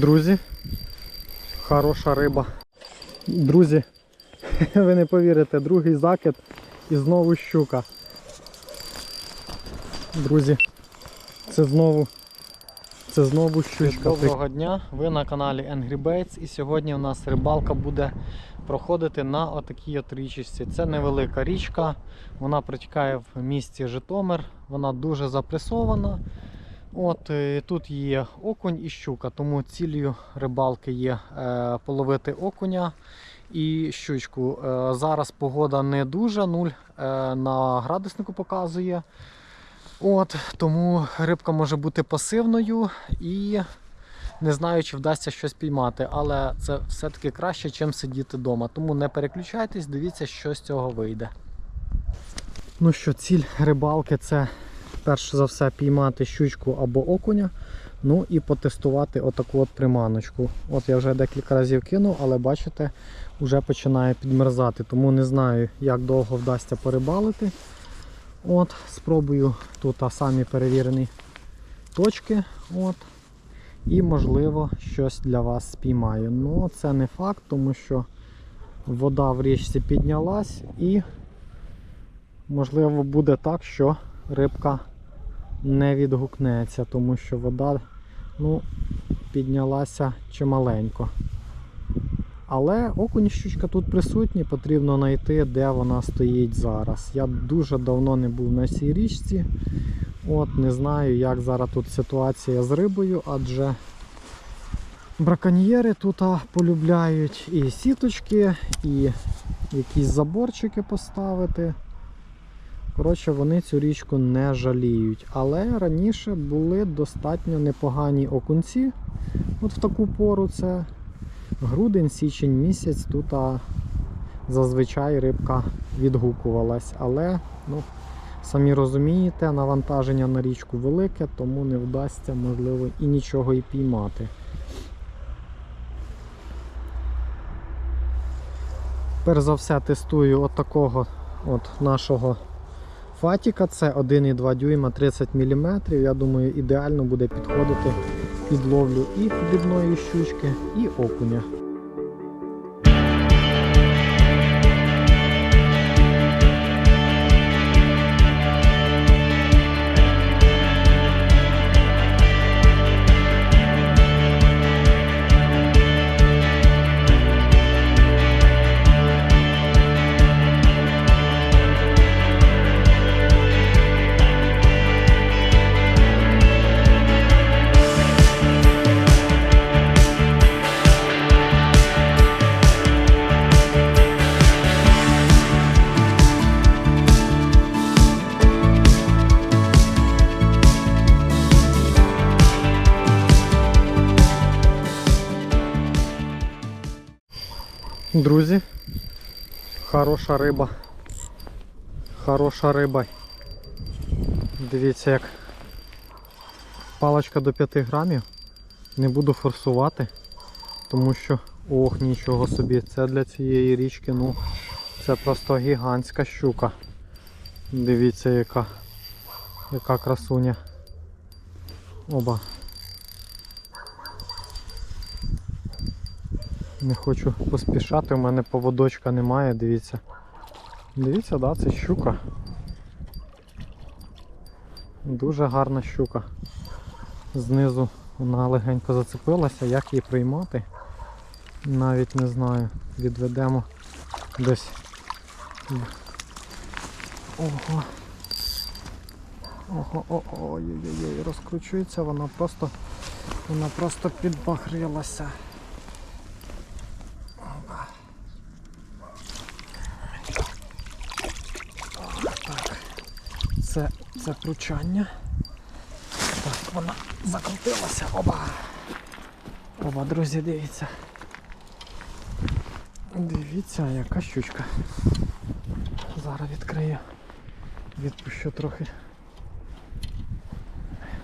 Друзі, хороша риба. Друзі, ви не повірите, другий закид і знову щука. Друзі, це знову, це знову щучка. Доброго дня, ви на каналі Angry Baits і сьогодні у нас рибалка буде проходити на отакій от річці. Це невелика річка, вона протікає в місті Житомир, вона дуже запресована. От е, Тут є окунь і щука, тому цілею рибалки є е, половити окуня і щучку. Е, зараз погода не дуже, нуль е, на градуснику показує. От, Тому рибка може бути пасивною і не знаю, чи вдасться щось піймати, але це все-таки краще, ніж сидіти вдома. Тому не переключайтесь, дивіться, що з цього вийде. Ну що, ціль рибалки це перш за все піймати щучку або окуня. Ну і потестувати отаку от приманочку. От я вже декілька разів кинув, але бачите, вже починає підмерзати. Тому не знаю, як довго вдасться порибалити. От, Спробую тут а, самі перевірені точки. От. І можливо щось для вас спіймаю. Ну це не факт, тому що вода в річці піднялась і можливо буде так, що рибка не відгукнеться, тому що вода ну, піднялася чималенько. Але окунь щучка тут присутні, потрібно знайти, де вона стоїть зараз. Я дуже давно не був на цій річці. От Не знаю, як зараз тут ситуація з рибою, адже браконьєри тут полюбляють і сіточки, і якісь заборчики поставити. Коротше, вони цю річку не жаліють. Але раніше були достатньо непогані окунці. От в таку пору це грудень, січень місяць. Тут а, зазвичай рибка відгукувалась. Але, ну, самі розумієте, навантаження на річку велике, тому не вдасться, можливо, і нічого і піймати. Перш за все тестую от от нашого Фатіка це 1,2 дюйма 30 мм. Я думаю, ідеально буде підходити під ловлю і дрібної щучки, і окуня. Друзі, хороша риба. Хороша риба. Дивіться як палочка до 5 грамів. Не буду форсувати, тому що ох, нічого собі, це для цієї річки, ну це просто гігантська щука. Дивіться яка, яка красуня. Оба. Не хочу поспішати, у мене поводочка немає, дивіться. Дивіться, да, це щука. Дуже гарна щука. Знизу вона легенько зацепилася, як її приймати. Навіть не знаю. Відведемо десь. Ого. Ого, ого, ой-ой-ой, розкручується, вона просто вона просто підбагрилася. Це, це кручання. Так, вона закрутилася. Оба! Оба, друзі, дивіться. Дивіться, яка щучка. Зараз відкрию. Відпущу трохи.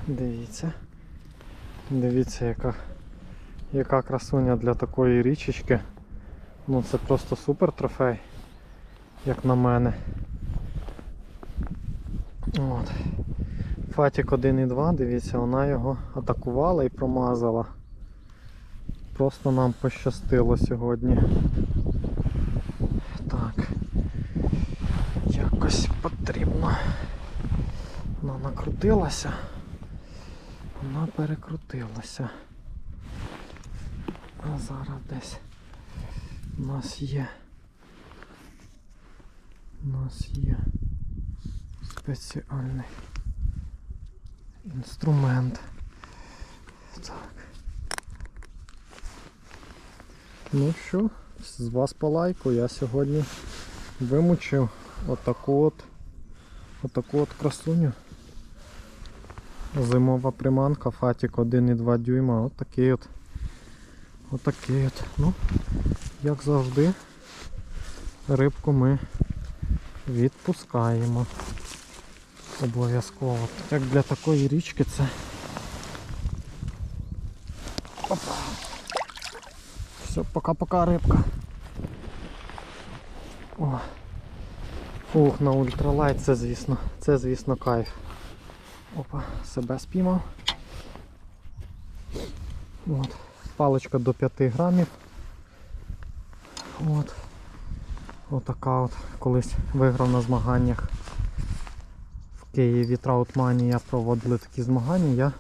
Дивіться. Дивіться, яка, яка красуня для такої річечки. Ну це просто супер трофей, як на мене. От. Фатік 1.2, дивіться, вона його атакувала і промазала. просто нам пощастило сьогодні. Так. Якось потрібно. Вона накрутилася. Вона перекрутилася. А зараз десь у нас є. У нас є спеціальний інструмент. Так. Ну що, з вас по лайку. Я сьогодні вимучив отаку от, отаку от красуню. Зимова приманка, фатік 1,2 дюйма. От такий от. Отакий от. Ну, як завжди, рибку ми відпускаємо. Обов'язково. Як для такої річки це. Опа. Все, пока-пока рибка. О. Фух, на ультралайт це звісно, це звісно кайф. Опа, себе спіймав. От. Паличка до 5 грамів. От. Отака от колись виграв на змаганнях Києві Траутманія проводили такі змагання, я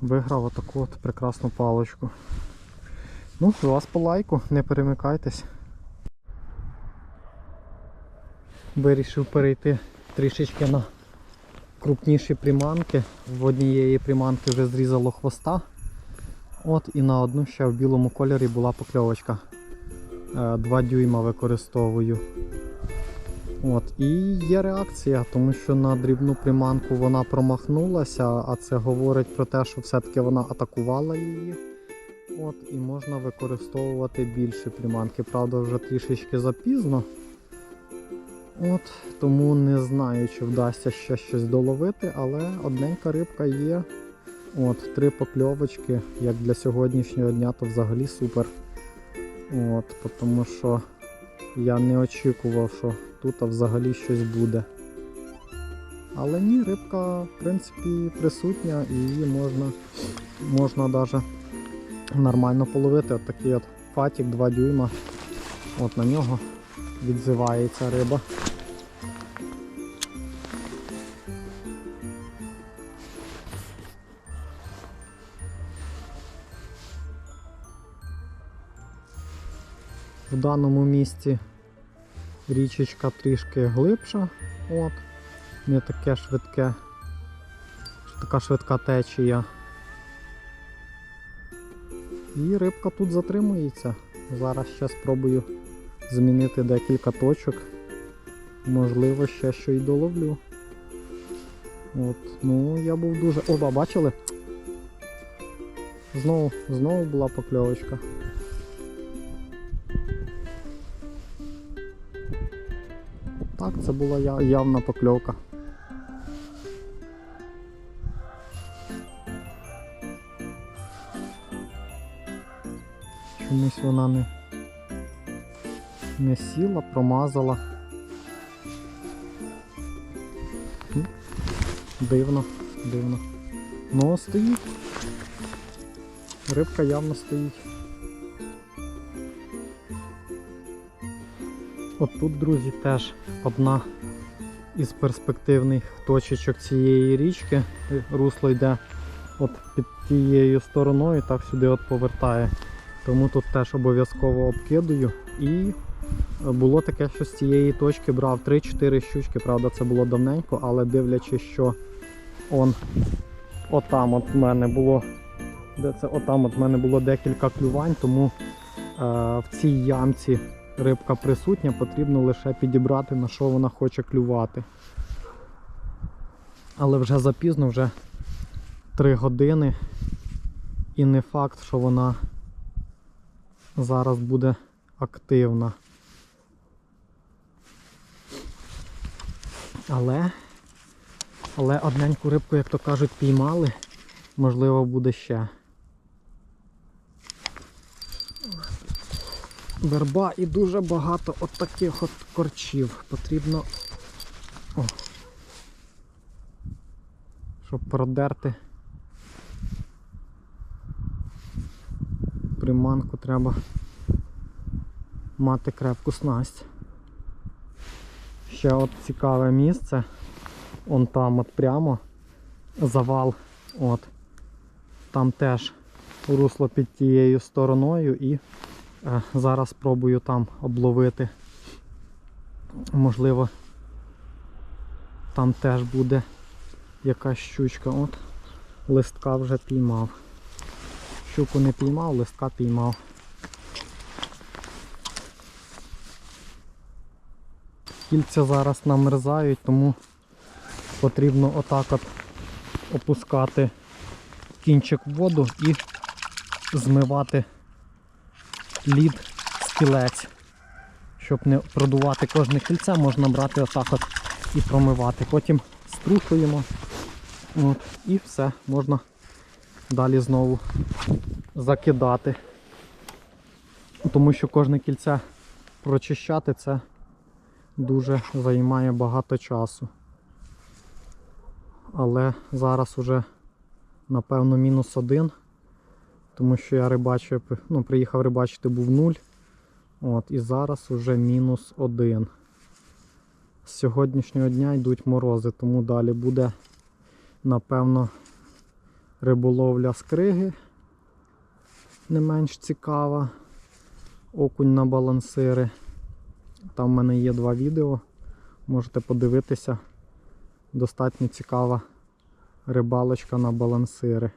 виграв отаку от прекрасну паличку. Ну, з вас по лайку, не перемикайтесь. Вирішив перейти трішечки на крупніші приманки. В однієї приманки вже зрізало хвоста. От і на одну ще в білому кольорі була покльовочка. 2 дюйма використовую. От, І є реакція, тому що на дрібну приманку вона промахнулася, а це говорить про те, що все-таки вона атакувала її. От, І можна використовувати більше приманки. Правда, вже трішечки запізно. От, Тому не знаю, чи вдасться ще щось доловити, але одненька рибка є. От, Три покльовочки, як для сьогоднішнього дня, то взагалі супер. От, Тому що я не очікував, що тут взагалі щось буде. Але ні, рибка в принципі присутня і її можна можна даже нормально половити. От такий от фатік 2 дюйма. От на нього відзивається риба. Даному місці річечка трішки глибша, от, не таке швидке, така швидка течія. І рибка тут затримується. Зараз ще спробую змінити декілька точок. Можливо, ще що й доловлю. От, ну я був дуже... Оба, бачили? Знову, знову була покльовочка. Так, це була явна покльовка. Чомусь вона не, не сіла, промазала. Дивно, дивно. Ну, стоїть. Рибка явно стоїть. От тут, друзі, теж одна із перспективних точечок цієї річки. Русло йде от під тією стороною, так сюди от повертає. Тому тут теж обов'язково обкидую. І було таке, що з цієї точки брав 3-4 щучки, правда, це було давненько, але дивлячись, що он отам от в мене було. Де це отам от в мене було декілька клювань, тому е, в цій ямці рибка присутня, потрібно лише підібрати на що вона хоче клювати. Але вже запізно, вже 3 години. І не факт, що вона зараз буде активна. Але, але одненьку рибку, як то кажуть, піймали, можливо, буде ще. Верба і дуже багато от таких от корчів. Потрібно, о, щоб продерти приманку треба мати крепку снасть. Ще от цікаве місце. Он там от прямо завал. От. Там теж русло під тією стороною і зараз спробую там обловити. Можливо, там теж буде якась щучка. От листка вже піймав. Щуку не піймав, листка піймав. Кільця зараз намерзають, тому потрібно отак от опускати кінчик в воду і змивати лід з. Щоб не продувати кожне кільце, можна брати отак от і промивати. Потім струшуємо. От, і все, можна далі знову закидати. Тому що кожне кільце прочищати це дуже займає багато часу. Але зараз уже напевно мінус один, тому що я рибачив, ну, приїхав рибачити був нуль. От, і зараз уже мінус один. З сьогоднішнього дня йдуть морози, тому далі буде, напевно, риболовля з криги не менш цікава. Окунь на балансири. Там в мене є два відео. Можете подивитися. Достатньо цікава рибалочка на балансири.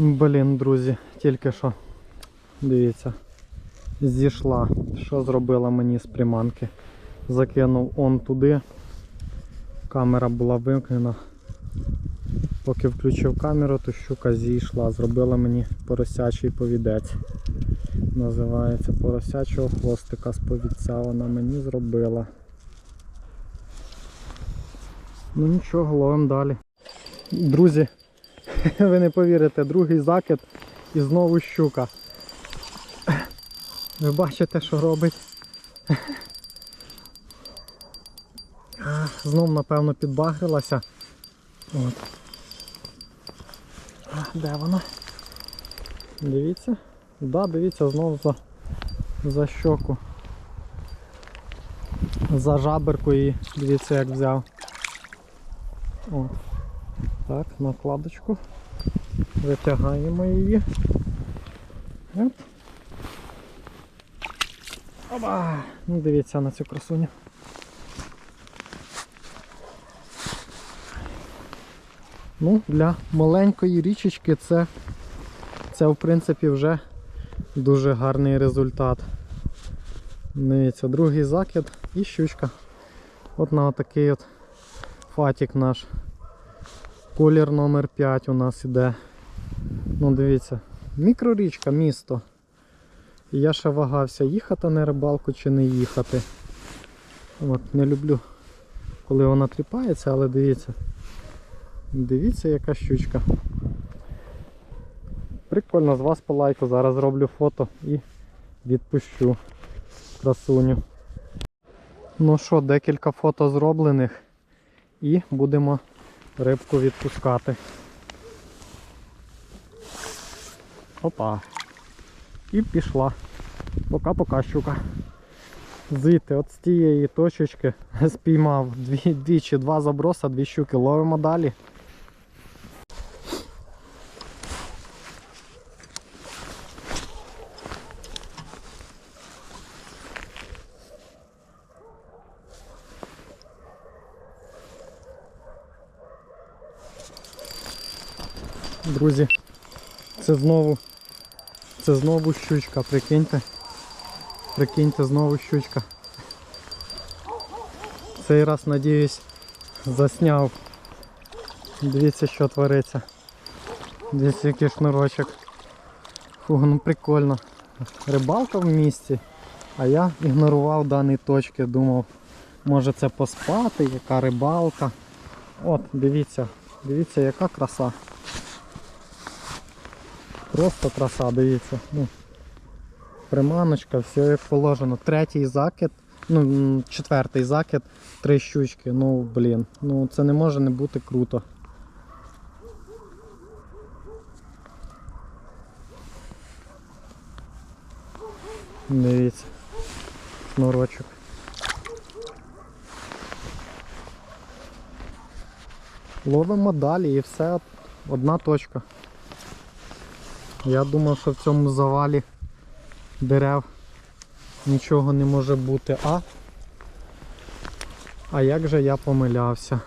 Блін, друзі, тільки що, дивіться, зійшла. Що зробила мені з приманки? Закинув он туди. Камера була вимкнена. Поки включив камеру, то щука зійшла. Зробила мені поросячий повідець. Називається поросячого хвостика з повідця вона мені зробила. Ну нічого, ловимо далі. Друзі, ви не повірите, другий закид і знову щука. Ви бачите, що робить? Знов, напевно, підбагрилася. От. Де вона? Дивіться. Да, дивіться, знов за, за щоку. За жаберку і дивіться як взяв. О. Так, накладочку. Витягаємо її. От. Оба! Ну дивіться на цю красуню. Ну, для маленької річечки це, це в принципі вже дуже гарний результат. Дивіться, другий закид і щучка. От на такий от фатік наш. Колір номер 5 у нас іде. Ну дивіться, мікрорічка, місто. Я ще вагався, їхати на рибалку чи не їхати. От, Не люблю, коли вона тріпається, але дивіться. Дивіться, яка щучка. Прикольно, з вас по лайку. Зараз зроблю фото і відпущу красуню. Ну що, декілька фото зроблених і будемо рибку відпускати. Опа. І пішла. Пока-пока щука. Звідти, от з тієї точечки спіймав дві, дві чи два заброса, дві щуки. Ловимо далі. Друзі, це знову це знову щучка, прикиньте. Прикиньте, знову щучка. Цей раз, надіюсь, засняв. Дивіться, що твориться. Дивіться, який шнурочок. Фу, ну прикольно. Рибалка в місті, а я ігнорував дані точки, думав, може це поспати, яка рибалка. От, дивіться, дивіться, яка краса. Просто краса, дивіться. Ну, Приманочка, все як положено. Третій закид, ну, четвертий закид, три щучки. Ну, блін, ну це не може не бути круто. Дивіться, шнурочок. Ловимо далі і все одна точка. Я думав, що в цьому завалі дерев нічого не може бути, а? А як же я помилявся?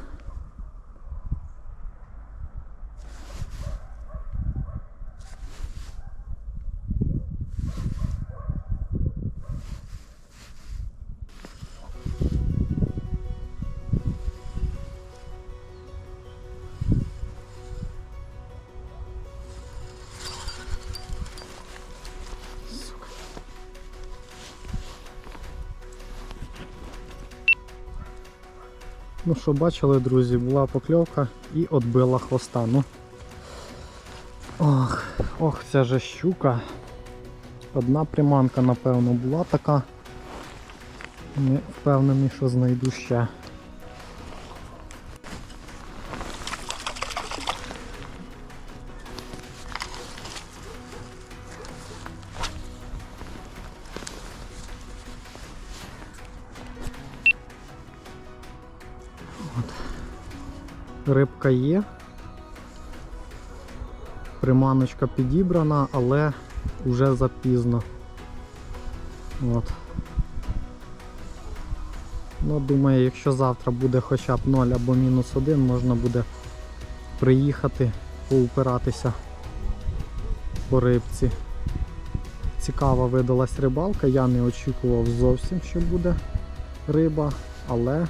Ну що бачили, друзі, була покльовка і отбила хвоста. Ну. Ох, ох, ця же щука. Одна приманка, напевно, була така. Не впевнений, що знайду ще. Рибка є. Приманочка підібрана, але вже запізно. От. Ну, думаю, якщо завтра буде хоча б 0 або мінус 1, можна буде приїхати, поупиратися по рибці. Цікава видалась рибалка, я не очікував зовсім, що буде риба, але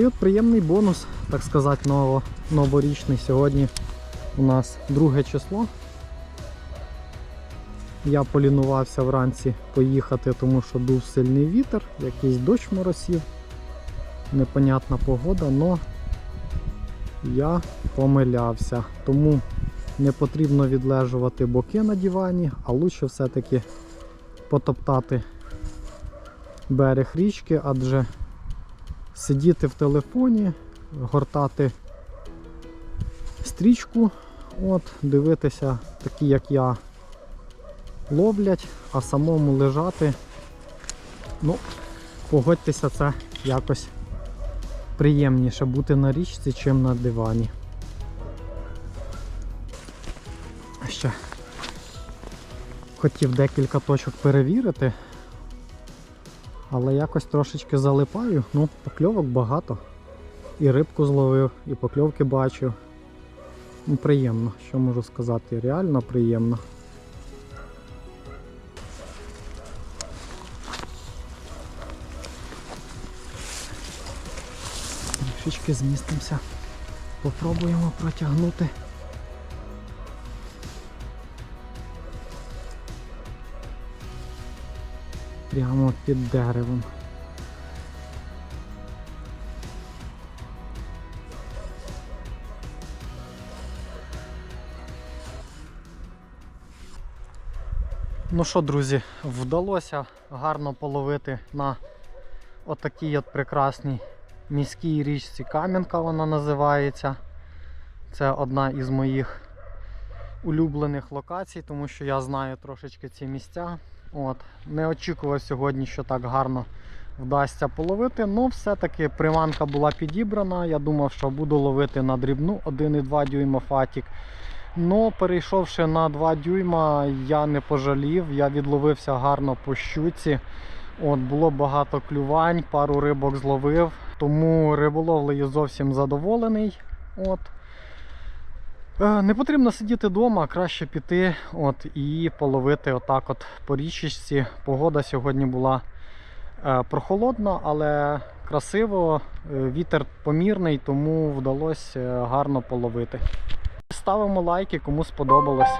Такий от приємний бонус, так сказати, ново, новорічний. Сьогодні у нас друге число. Я полінувався вранці поїхати, тому що дув сильний вітер, якийсь дощ моросів, непонятна погода, але я помилявся. Тому не потрібно відлежувати боки на дивані, а лучше все-таки потоптати берег річки, адже сидіти в телефоні, гортати стрічку, от, дивитися, такі як я ловлять, а самому лежати. Ну, погодьтеся, це якось приємніше бути на річці, чим на дивані. Ще хотів декілька точок перевірити. Але якось трошечки залипаю, ну, покльовок багато. І рибку зловив, і покльовки бачив. Ну, Приємно, що можу сказати, реально приємно. Трішечки змістимося. Попробуємо протягнути. Прямо під деревом. Ну що, друзі, вдалося гарно половити на отакій от прекрасній міській річці Кам'янка вона називається. Це одна із моїх улюблених локацій, тому що я знаю трошечки ці місця. От. Не очікував сьогодні, що так гарно вдасться половити, але все-таки приманка була підібрана. Я думав, що буду ловити на дрібну 1,2 дюйма фатік. Но перейшовши на 2 дюйма, я не пожалів, я відловився гарно по щуці. От, Було багато клювань, пару рибок зловив, тому риболовлею зовсім задоволений. От. Е, Не потрібно сидіти вдома, краще піти от, і половити отак от по річці. Погода сьогодні була е, прохолодна, але красиво, Е, вітер помірний, тому вдалося гарно половити. Ставимо лайки, кому сподобалось.